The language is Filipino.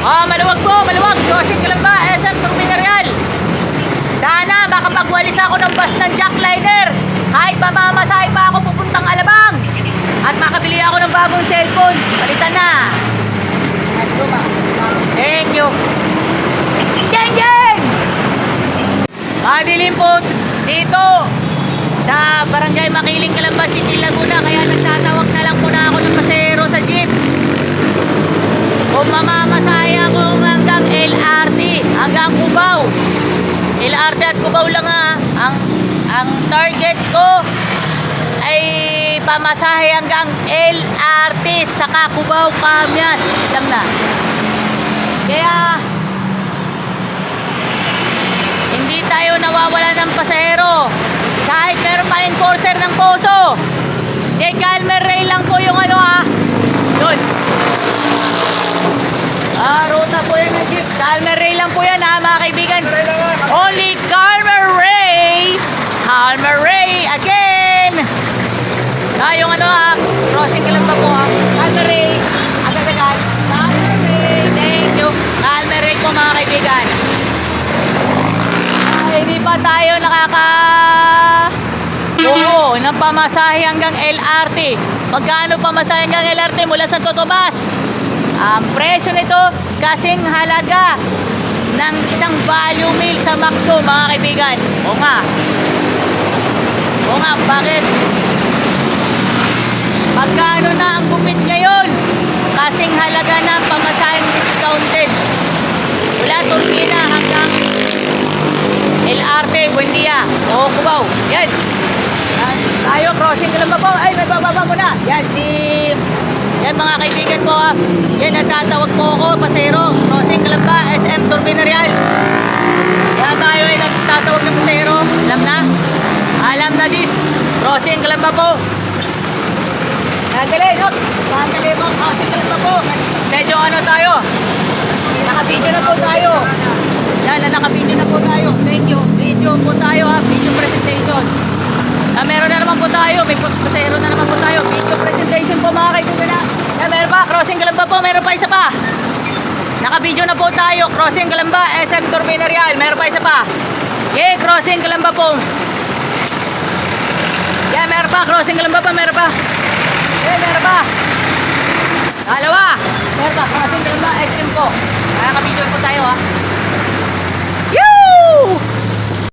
Ah, maluwag po, maluwag. Crossing Kalamba, SM Terminal. Sana makapagwalis ako ng bus ng jackliner. Kahit mamamasahe pa ako pupuntang Alabang. At makabili ako ng bagong cellphone. Palitan na. Thank you. Jeng Jeng! Madilim po dito sa Barangay Makiling, Calamba City, Laguna. Kaya nagtatawag na lang po na ako ng pasero LRT at Cubao lang ah. Ang, ang target ko ay pamasahe hanggang LRT saka Cubao, Kamyas. Lang na. Kaya hindi tayo nawawala ng pasahero. Kahit meron pa enforcer ng poso. Kay Calmer Ray lang po yung ano ah. Yun. Ah, ruta po yan ng jeep. Calmer Ray lang po yan ha, mga kaibigan. Only Calmer Ray. Calmer Ray again. Ah, yung ano ah, crossing ka lang ba po ah. Calmer Ray. Agad-agad. Calmer Ray. Thank you. Calmer Ray po mga kaibigan. Ay, hindi pa tayo nakaka... Oo, ng pamasahe hanggang LRT. Magkano pamasahe hanggang LRT mula sa Totomas? Ang presyo nito kasing halaga ng isang value meal sa McDo, mga kaibigan. O nga. O nga, bakit? Magkano na ang gupit ngayon? Kasing halaga ng pamasaheng discounted. Mula Turbina hanggang LRT, Buendia. O, Cubao. Yan. Tayo, crossing ka lang ba po? Ay, may bababa mo. Yan, si... Yan mga kaibigan po ha. Yan, natatawag po ako, pasero. Crossing Kalamba, SM Turbina Real. Yan tayo ay nagtatawag ng pasero. Alam na? Alam na dis. Crossing Kalamba po. Sandali, no? Sandali mo, crossing Kalamba po. Medyo ano tayo? Nakabidyo na po tayo. Yan, na nakabidyo na po tayo. Thank you. Video po tayo ha. Video presentation. Ah, meron na naman po tayo. May pasero na naman po tayo. Video presentation po mga kaibigan na. Ah, meron pa. Crossing Kalamba po. Meron pa isa pa. Naka-video na po tayo. Crossing Kalamba. SM Turbina Real. Meron pa isa pa. Yeah, Crossing Kalamba po. Yeah, meron pa. Crossing Kalamba pa. Meron pa. Dalawa. Meron